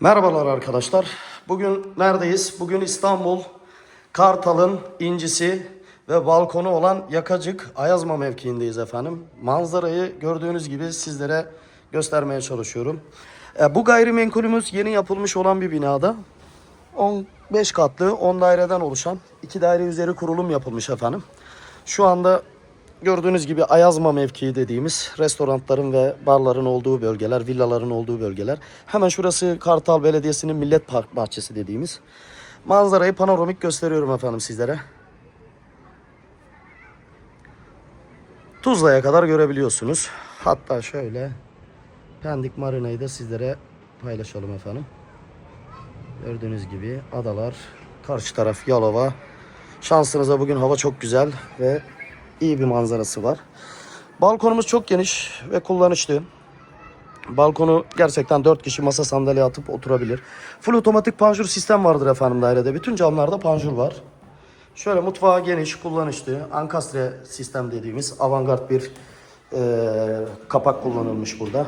Merhabalar arkadaşlar. Bugün neredeyiz? Bugün İstanbul Kartal'ın incisi ve balkonu olan Yakacık Ayazma mevkiindeyiz efendim. Manzarayı gördüğünüz gibi sizlere göstermeye çalışıyorum. E, bu gayrimenkulümüz yeni yapılmış olan bir binada. 15 katlı 10 daireden oluşan iki daire üzeri kurulum yapılmış efendim. Şu anda gördüğünüz gibi Ayazma mevkii dediğimiz restoranların ve barların olduğu bölgeler, villaların olduğu bölgeler. Hemen şurası Kartal Belediyesi'nin Millet Park Bahçesi dediğimiz. Manzarayı panoramik gösteriyorum efendim sizlere. Tuzla'ya kadar görebiliyorsunuz. Hatta şöyle Pendik Marina'yı da sizlere paylaşalım efendim. Gördüğünüz gibi adalar, karşı taraf Yalova. Şansınıza bugün hava çok güzel ve iyi bir manzarası var. Balkonumuz çok geniş ve kullanışlı. Balkonu gerçekten 4 kişi masa sandalye atıp oturabilir. Full otomatik panjur sistem vardır efendim dairede. Bütün camlarda panjur var. Şöyle mutfağı geniş, kullanışlı. Ankastre sistem dediğimiz avantgard bir eee, kapak kullanılmış burada.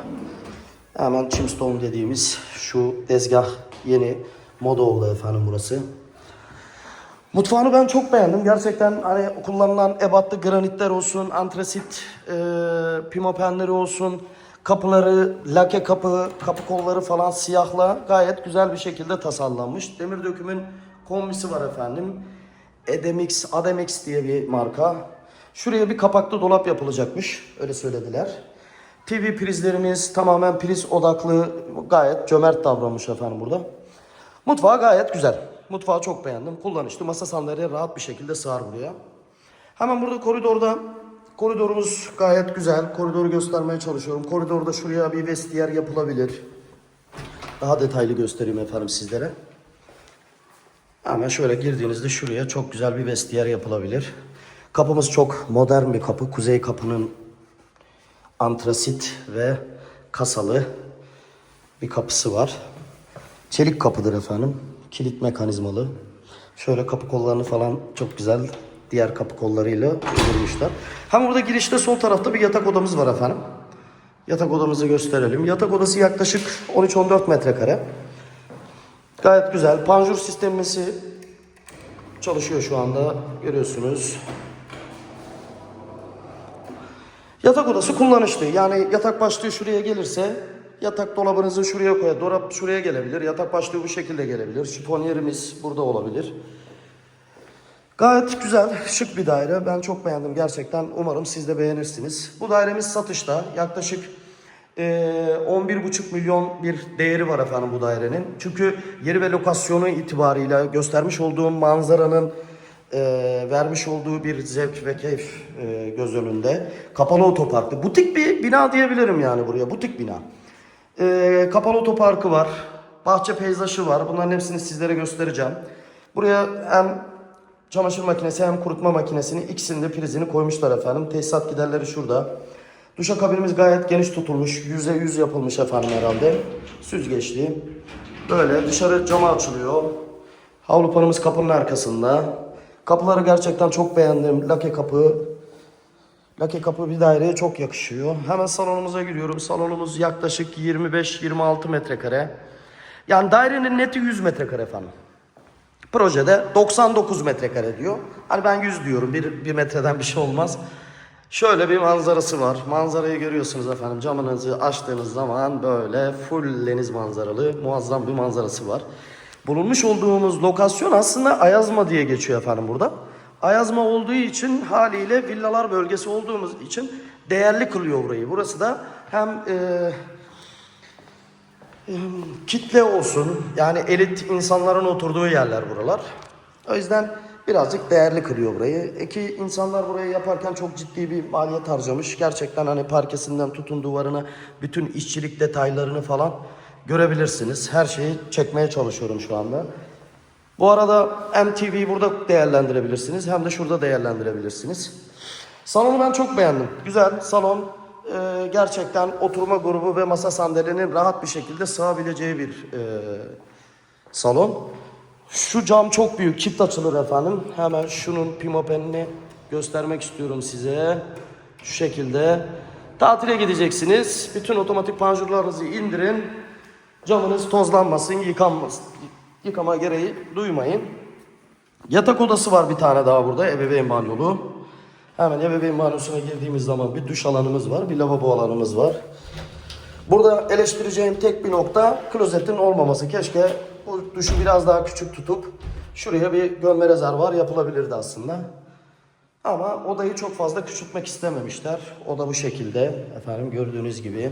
Hemen Chimstone dediğimiz şu tezgah yeni moda oldu efendim burası. Mutfağını ben çok beğendim. Gerçekten hani kullanılan ebatlı granitler olsun, antresit e, pimapenleri olsun, kapıları, lake kapı, kapı kolları falan siyahla gayet güzel bir şekilde tasarlanmış. Demir dökümün kombisi var efendim. Edemix, Ademix diye bir marka. Şuraya bir kapaklı dolap yapılacakmış. Öyle söylediler. TV prizlerimiz tamamen priz odaklı gayet cömert davranmış efendim burada. Mutfağı gayet güzel. Mutfağı çok beğendim. Kullanışlı. Masa sandalye rahat bir şekilde sığar buraya. Hemen burada koridorda koridorumuz gayet güzel. Koridoru göstermeye çalışıyorum. Koridorda şuraya bir vestiyer yapılabilir. Daha detaylı göstereyim efendim sizlere. Hemen şöyle girdiğinizde şuraya çok güzel bir vestiyer yapılabilir. Kapımız çok modern bir kapı. Kuzey kapının antrasit ve kasalı bir kapısı var. Çelik kapıdır efendim. Kilit mekanizmalı. Şöyle kapı kollarını falan çok güzel diğer kapı kollarıyla örmüşler. Hem burada girişte sol tarafta bir yatak odamız var efendim. Yatak odamızı gösterelim. Yatak odası yaklaşık 13-14 metrekare. Gayet güzel. Panjur sistemimizi çalışıyor şu anda. Görüyorsunuz. Yatak odası kullanışlı. Yani yatak başlığı şuraya gelirse yatak dolabınızı şuraya koyar. Dolap şuraya gelebilir. Yatak başlığı bu şekilde gelebilir. Şifonyerimiz burada olabilir. Gayet güzel, şık bir daire. Ben çok beğendim gerçekten. Umarım siz de beğenirsiniz. Bu dairemiz satışta. Yaklaşık eee 11,5 milyon bir değeri var efendim bu dairenin. Çünkü yeri ve lokasyonu itibarıyla göstermiş olduğum manzaranın eee, vermiş olduğu bir zevk ve keyif eee, göz önünde. Kapalı otoparklı. Butik bir bina diyebilirim yani buraya. Butik bina. Eee, kapalı otoparkı var. Bahçe peyzajı var. Bunların hepsini sizlere göstereceğim. Buraya hem çamaşır makinesi hem kurutma makinesini ikisini de prizini koymuşlar efendim. Tesisat giderleri şurada. Duşakabinimiz gayet geniş tutulmuş. Yüze yüz yapılmış efendim herhalde. Süzgeçli. Böyle dışarı cama açılıyor. Havlu panımız kapının arkasında. Kapıları gerçekten çok beğendim. Lake kapı. Lake kapı bir daireye çok yakışıyor. Hemen salonumuza giriyorum. Salonumuz yaklaşık 25-26 metrekare. Yani dairenin neti 100 metrekare efendim. Projede 99 metrekare diyor. Hani ben 100 diyorum. Bir, bir metreden bir şey olmaz. Şöyle bir manzarası var. Manzarayı görüyorsunuz efendim. Camınızı açtığınız zaman böyle full deniz manzaralı muazzam bir manzarası var. Bulunmuş olduğumuz lokasyon aslında Ayazma diye geçiyor efendim burada. Ayazma olduğu için haliyle villalar bölgesi olduğumuz için değerli kılıyor burayı. Burası da hem eee kitle olsun yani elit insanların oturduğu yerler buralar. O yüzden birazcık değerli kılıyor burayı. Eki insanlar burayı yaparken çok ciddi bir maliyet harcamış. Gerçekten hani parkesinden tutun duvarına bütün işçilik detaylarını falan görebilirsiniz. Her şeyi çekmeye çalışıyorum şu anda. Bu arada MTV'yi burada değerlendirebilirsiniz hem de şurada değerlendirebilirsiniz. Salonu ben çok beğendim. Güzel salon. Ee, gerçekten oturma grubu ve masa sandalyenin rahat bir şekilde sığabileceği bir e, salon. Şu cam çok büyük. Çift açılır efendim. Hemen şunun pimapenini göstermek istiyorum size. Şu şekilde. Tatile gideceksiniz. Bütün otomatik panjurlarınızı indirin. Camınız tozlanmasın, yıkanmasın. Yıkama gereği duymayın. Yatak odası var bir tane daha burada. Ebeveyn banyolu. Hemen ebeveyn banyosuna girdiğimiz zaman bir duş alanımız var. Bir lavabo alanımız var. Burada eleştireceğim tek bir nokta klozetin olmaması. Keşke bu duşu biraz daha küçük tutup şuraya bir gömme rezervuar yapılabilirdi aslında. Ama odayı çok fazla küçültmek istememişler. Oda bu şekilde. Efendim gördüğünüz gibi.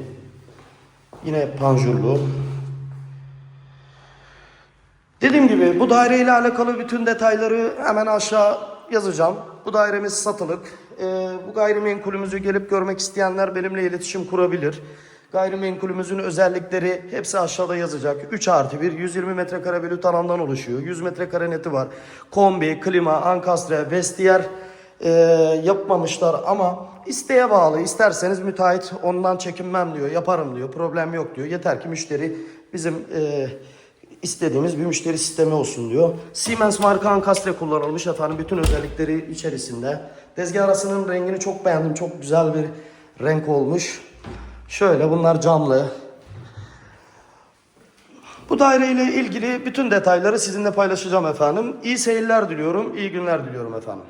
Yine panjurlu. Dediğim gibi bu daireyle alakalı bütün detayları hemen aşağı yazacağım. Bu dairemiz satılık. Ee, bu gayrimenkulümüzü gelip görmek isteyenler benimle iletişim kurabilir. Gayrimenkulümüzün özellikleri hepsi aşağıda yazacak. 3 artı 1, 120 metrekare bölü alandan oluşuyor. 100 metrekare neti var. Kombi, klima, ankastre, vestiyer e, yapmamışlar ama isteğe bağlı. İsterseniz müteahhit ondan çekinmem diyor, yaparım diyor, problem yok diyor. Yeter ki müşteri bizim e, istediğimiz bir müşteri sistemi olsun diyor. Siemens marka ankastre kullanılmış efendim bütün özellikleri içerisinde. Tezgah arasının rengini çok beğendim. Çok güzel bir renk olmuş. Şöyle bunlar camlı. Bu daireyle ilgili bütün detayları sizinle paylaşacağım efendim. İyi seyirler diliyorum, iyi günler diliyorum efendim.